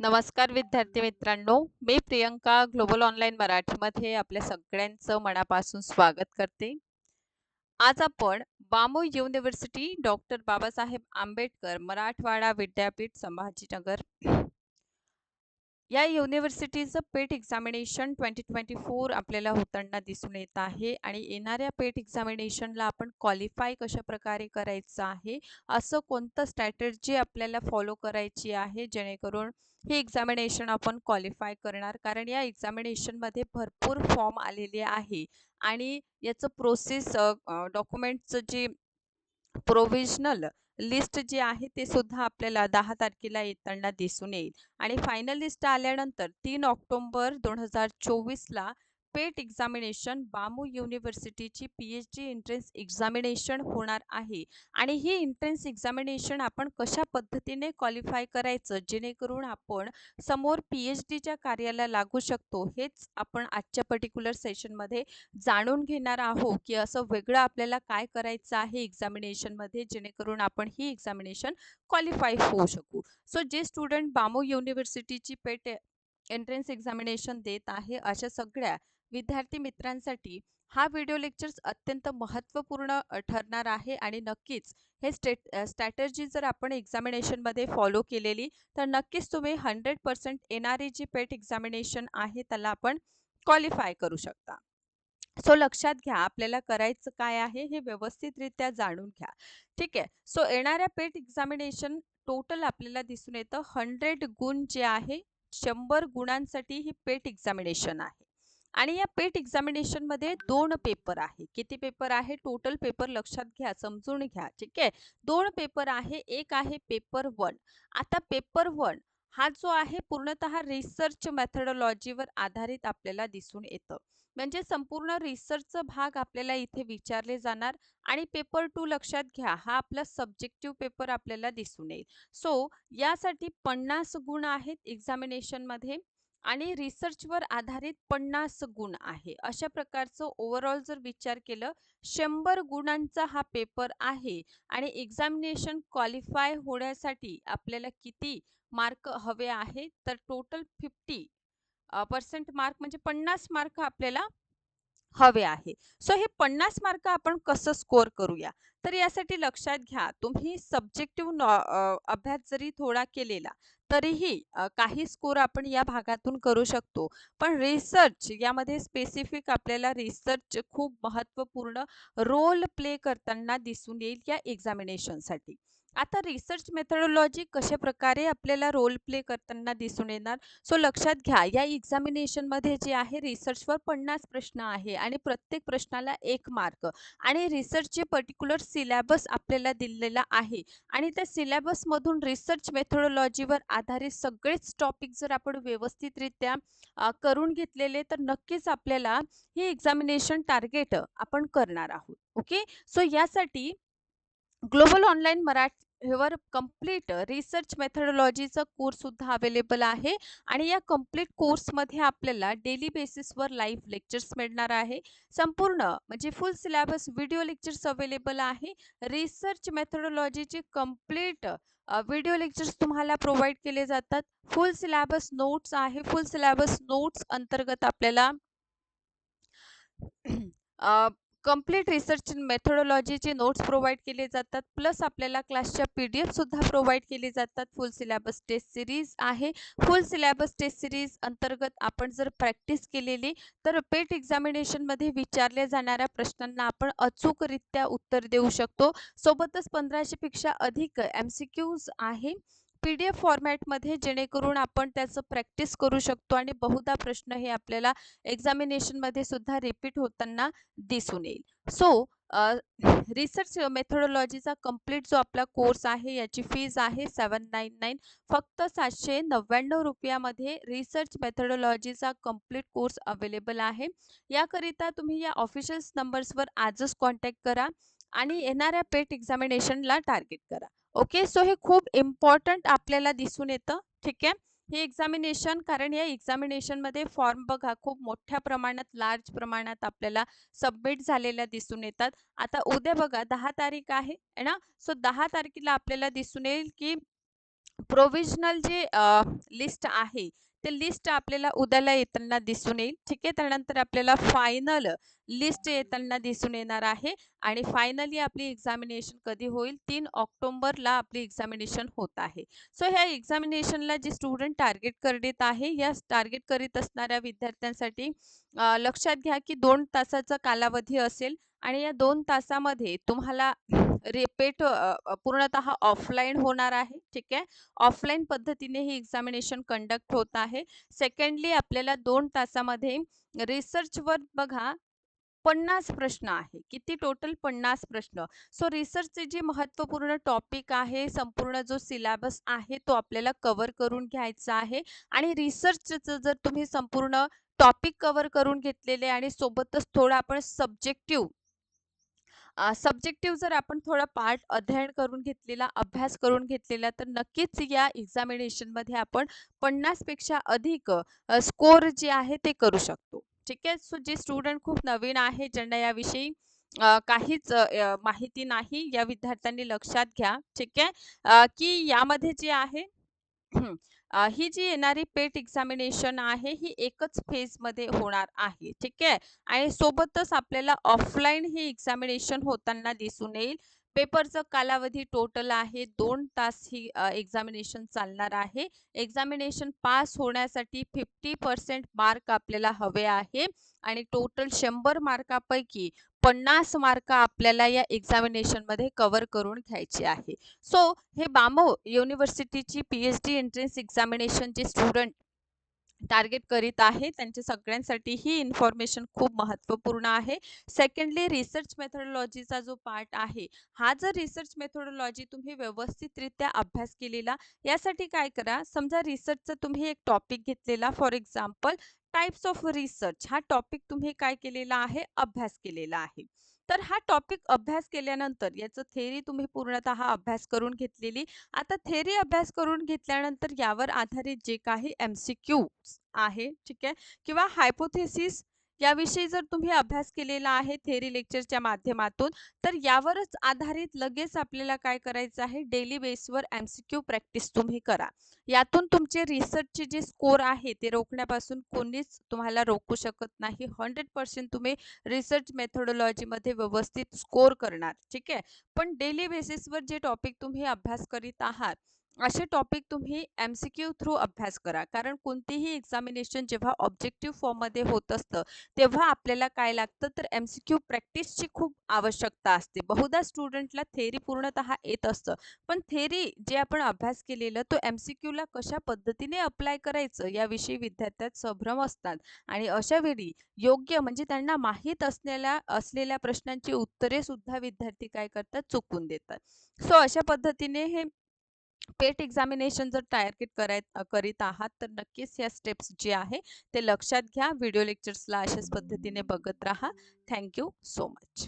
नमस्कार विद्यार्थी मित्रांनो मी प्रियंका ग्लोबल ऑनलाईन मराठीमध्ये आपल्या सगळ्यांचं मनापासून स्वागत करते. आज आपण बामू युनिव्हर्सिटी डॉक्टर बाबासाहेब आंबेडकर मराठवाडा विद्यापीठ संभाजीनगर या युनिव्हर्सिटीचं PET examination twenty twenty four आपल्याला होताना दिसून येत आहे आणि येणाऱ्या पेट एक्झामिनेशनला आपण क्वालिफाय कशा प्रकारे करायचं आहे असं कोणतं स्ट्रॅटर्जी आपल्याला फॉलो करायची आहे जेणेकरून हे एक्झामिनेशन आपण क्वालिफाय करणार. कारण या एक्झामिनेशनमध्ये भरपूर फॉर्म आलेले आहे आणि याचं प्रोसेस डॉक्युमेंटचं जे प्रोव्हिजनल लिस्ट जे आहे ते सुद्धा आपल्याला दहा तारखेला येताना दिसून येईल. आणि फायनल लिस्ट आल्यानंतर तीन ऑक्टोंबर दोन हजार चोवीसला PET examination BAMU युनिव्हर्सिटीची P H D entrance examination होणार आहे. आणि ही एंट्रन्स एक्झामिनेशन आपण कशा पद्धतीने क्वालिफाय करायचं? जेणेकरून आपण समोर पी एच डीच्या कार्याला लागू शकतो हेच आपण आजच्या पर्टिक्युलर सेशनमध्ये जाणून घेणार आहोत की असं वेगळं आपल्याला काय करायचं आहे एक्झामिनेशनमध्ये जेणेकरून आपण ही एक्झामिनेशन क्वालिफाय होऊ शकू. सो जे स्टुडंट बामू युनिव्हर्सिटीची पेट एंट्रन्स एक्झामिनेशन देत आहे अशा सगळ्या विद्यार्थी मित्रांसाठी हा व्हिडिओ लेक्चर्स अत्यंत महत्त्वपूर्ण ठरणार आहे आणि नक्कीच हे स्टेट स्ट्रॅटर्जी जर आपण एक्झामिनेशनमध्ये फॉलो केलेली तर नक्कीच तुम्ही हंड्रेड पर्सेंट येणारी जी पेट एक्झामिनेशन आहे त्याला आपण क्वालिफाय करू शकता. सो लक्षात घ्या आपल्याला करायचं काय आहे हे व्यवस्थितरित्या जाणून घ्या. ठीक आहे? सो येणाऱ्या पेट एक्झामिनेशन टोटल आपल्याला दिसून येतं हंड्रेड गुण जे आहे शंभर गुणांसाठी ही पेट एक्झामिनेशन आहे. आणि या पेट एक्झामिनेशनमध्ये दोन पेपर आहे. किती पेपर आहे? टोटल पेपर लक्षात घ्या समजून घ्या ठीक आहे? दोन पेपर आहे एक आहे पेपर वन आता पेपर वन हा जो आहे पूर्णतः रिसर्च मेथडॉलॉजीवर आधारित आपल्याला दिसून येतं. म्हणजे संपूर्ण रिसर्चचा भाग आपल्याला इथे विचारले जाणार आणि पेपर टू लक्षात घ्या हा आपला सब्जेक्टिव्ह पेपर आपल्याला दिसून येईल. सो यासाठी पन्नास गुण आहेत एक्झामिनेशनमध्ये आणि रिसर्चवर आधारित पन्नास गुण आहे. अशा प्रकारचं ओव्हरऑल जर विचार केलं शंभर गुणांचा हा पेपर आहे आणि एक्झामिनेशन क्वालिफाय होण्यासाठी आपल्याला किती मार्क हवे आहे तर टोटल फिफ्टी पर्सेंट मार्क म्हणजे पन्नास मार्क आपल्याला हवे आहे. सो हे पन्नास मार्क आपण कसं स्कोअर करूया? तर यासाठी लक्षात घ्या तुम्ही सब्जेक्टिव्ह अभ्यास जरी थोडा केलेला तरीही काही स्कोर आपण या भागातून करू शकतो. पण रिसर्च यामध्ये स्पेसिफिक आपल्याला रिसर्च खूप महत्त्वपूर्ण रोल प्ले करताना दिसून येईल या एक्झामिनेशनसाठी आता रिसर्च मेथडॉलॉजी कशा प्रकारे आपल्याला रोल प्ले करताना दिसून येणार? सो लक्षात घ्या या एक्झामिनेशनमध्ये जे आहे रिसर्चवर पन्नास प्रश्न आहे आणि प्रत्येक प्रश्नाला एक मार्क आणि रिसर्चचे पर्टिक्युलर सिलेबस आपल्याला दिलेला आहे आणि त्या सिलेबसमधून रिसर्च मेथडॉलॉजीवर आधारित सगळेच टॉपिक जर आपण व्यवस्थितरित्या करून घेतलेले तर नक्कीच आपल्याला ही एक्झामिनेशन टार्गेट आपण करणार आहोत. ओके सो यासाठी ग्लोबल ऑनलाईन मराठीवर कंप्लीट रिसर्च मेथडॉलॉजीचा कोर्ससुद्धा अवेलेबल आहे. आणि या कंप्लीट कोर्समध्ये आपल्याला डेली बेसिसवर लाईव्ह लेक्चर्स मिळणार आहे. संपूर्ण म्हणजे full syllabus video lectures available आहे. रिसर्च मेथडॉलॉजीचे कंप्लीट व्हिडिओ लेक्चर्स तुम्हाला प्रोव्हाइड केले जातात. फुल सिलेबस नोट्स आहे. फुल सिलेबस नोट्स अंतर्गत आपल्याला कंप्लीट रिसर्च मेथडॉलॉजीचे नोट्स प्रोव्हाइड केले जातात. प्लस आपल्याला क्लासच्या पी डी एफसुद्धा प्रोव्हाइड केले जातात. फुल सिलेबस टेस्ट सिरीज आहे. फुल सिलेबस टेस्ट सिरीज अंतर्गत आपण जर प्रॅक्टिस केलेली तर पेट एक्झामिनेशनमध्ये विचारल्या जाणाऱ्या प्रश्नांना आपण अचूकरित्या उत्तर देऊ शकतो. सोबतच पंधराशेपेक्षा अधिक एम सी क्यूज आहे. पी डी एफ फॉर्मॅटमध्ये जेणेकरून आपण त्याचं प्रॅक्टिस करू शकतो आणि बहुधा प्रश्न हे आपल्याला एक्झामिनेशनमध्ये सुद्धा रिपीट होताना दिसून येईल. सो रिसर्च मेथडॉलॉजीचा कंप्लीट जो आपला कोर्स आहे याची फीज आहे सेवन नाईन नाईन फक्त सातशे नव्याण्णव रुपयामध्ये रिसर्च मेथडॉलॉजीचा कंप्लीट कोर्स अवेलेबल आहे. याकरिता तुम्ही या ऑफिशियल्स नंबर्सवर आजच कॉन्टॅक्ट करा आणि येणाऱ्या पेट एक्झामिनेशनला टार्गेट करा. ओके सो हे खूप इम्पॉर्टंट आपल्याला दिसून येतं. ठीक आहे? हे एक्झामिनेशन कारण या एक्झामिनेशनमध्ये फॉर्म बघा खूप मोठ्या प्रमाणात लार्ज प्रमाणात आपल्याला सबमिट झालेल्या दिसून येतात. आता उद्या बघा दहा तारीख आहे ना? सो दहा तारखेला आपल्याला दिसून येईल की प्रोव्हिजनल जे लिस्ट आहे, ते लिस्ट आपल्याला उद्याला येताना दिसून येईल. ठीक आहे. त्यानंतर आपल्याला फायनल लिस्ट येताना दिसून येणार आहे आणि फायनली आपली एक्झामिनेशन कधी होईल? तीन ऑक्टोबरला आपली एक्झामिनेशन होत आहे. सो ह्या एक्झामिनेशनला जे स्टुडंट टार्गेट करीत आहे, या टार्गेट करीत असणाऱ्या विद्यार्थ्यांसाठी लक्षात घ्या की दोन तासाचा कालावधी असेल आणि या दोन तासामध्ये तुम्हाला रिपीट पूर्णतः ऑफलाईन होणार आहे. ठीक आहे. ऑफलाईन पद्धतीने ही एक्झामिनेशन कंडक्ट होत आहे. सेकंडली आपल्याला दोन तासामध्ये रिसर्चवर बघा 50 प्रश्न आहे. किती टोटल 50 प्रश्न. सो रिसर्चचे जे महत्त्वपूर्ण टॉपिक आहे, संपूर्ण जो सिलेबस आहे, तो आपल्याला कव्हर करून घ्यायचा आहे आणि रिसर्चचं जर तुम्ही संपूर्ण टॉपिक कव्हर करून घेतलेले आणि सोबतच थोडा आपण सब्जेक्टिव्ह सब्जेक्टिव्ह जर आपण थोडा पार्ट अध्ययन करून घेतलेला, अभ्यास करून घेतलेला, तर नक्कीच या एक्झामिनेशनमध्ये आपण पन्नासपेक्षा अधिक स्कोर जे आहे ते करू शकतो. ठीक आहे. सो जे स्टुडंट खूप नवीन आहे, ज्यांना याविषयी काहीच माहिती नाही, या विद्यार्थ्यांनी लक्षात घ्या. ठीक आहे. की यामध्ये जे आहे ही जी येणारी पेट एक्झामिनेशन आहे, ही एकच फेजमध्ये होणार आहे. ठीक आहे. आणि सोबतच आपल्याला ऑफलाईन ही एक्झामिनेशन होताना दिसून येईल. पेपरचा कालावधी टोटल आहे दोन तास ही एक्झामिनेशन चालणार आहे. एक्झामिनेशन पास होण्यासाठी 50% मार्क आपल्याला हवे आहे आणि टोटल शंभर मार्कापैकी 50 मार्क आपल्याला या एक्झामिनेशनमध्ये कव्हर करून घ्यायचे आहे. सो हे बामो युनिव्हर्सिटीची पी-एच-डी एंट्रन्स एक्झामिनेशन जे स्टुडंट टार्गेट करीत आहे, त्यांच्या सगळ्यांसाठी ही इन्फॉर्मेशन खूप महत्त्वपूर्ण आहे. सेकंडली रिसर्च मेथोडॉलॉजीचा जो पार्ट आहे, हा जर रिसर्च मेथोडॉलॉजी तुम्ही व्यवस्थितरित्या अभ्यास केलेला, यासाठी काय करा, समजा रिसर्चचा तुम्ही एक टॉपिक घेतलेला, for example types of research हा टॉपिक तुम्ही काय केलेला आहे, अभ्यास केलेला आहे. तर हा टॉपिक अभ्यास केल्यानंतर याचं थेरी तुम्ही पूर्णतः अभ्यास करून घेतलेली. आता थेरी अभ्यास करून घेतल्यानंतर यावर आधारित जे काही एम सी क्यू आहे, ठीक आहे, किंवा हायपोथेसिस याविषयी जर तुम्ही अभ्यास केलेला आहे थेअरी लेक्चरच्या माध्यमातून, तर यावरच आधारित लगेच आपल्याला काय करायचं आहे, डेली बेसवर एम-सी-क्यू प्रॅक्टिस तुम्ही करा. यातून तुमचे रिसर्चचे जे स्कोर आहे, ते रोखण्यापासून कोणीच तुम्हाला रोखू शकत नाही. 100% तुम्ही रिसर्च मेथडॉलॉजीमध्ये व्यवस्थित स्कोर करणार. ठीक आहे. पण डेली बेसिसवर जे टॉपिक तुम्ही अभ्यास करीत आहात, असे टॉपिक तुम्ही एम-सी-क्यू थ्रू अभ्यास करा. कारण कोणतीही एक्झामिनेशन जेव्हा ऑब्जेक्टिव्ह फॉर्ममध्ये होत असतं, तेव्हा आपल्याला काय लागतं, तर एम-सी-क्यू प्रॅक्टिसची खूप आवश्यकता असते. बहुधा स्टुडंटला थेअरी पूर्णतः येत असतं, पण थेअरी जे आपण अभ्यास केलेलं, तो एम-सी-क्यूला कशा पद्धतीने अप्लाय करायचं, याविषयी विद्यार्थ्यात संभ्रम असतात आणि अशा वेळी योग्य म्हणजे त्यांना माहीत असलेल्या असलेल्या प्रश्नांची उत्तरे सुद्धा विद्यार्थी काय करतात, चुकून देतात. सो अशा पद्धतीने हे पेट एक्झामिनेशन जर टार्गेट कराय करीत आहात, तर नक्कीच या स्टेप्स जे आहे, ते लक्षात घ्या. व्हिडिओ लेक्चर्सला अशाच पद्धतीने बघत राहा. Thank you so much.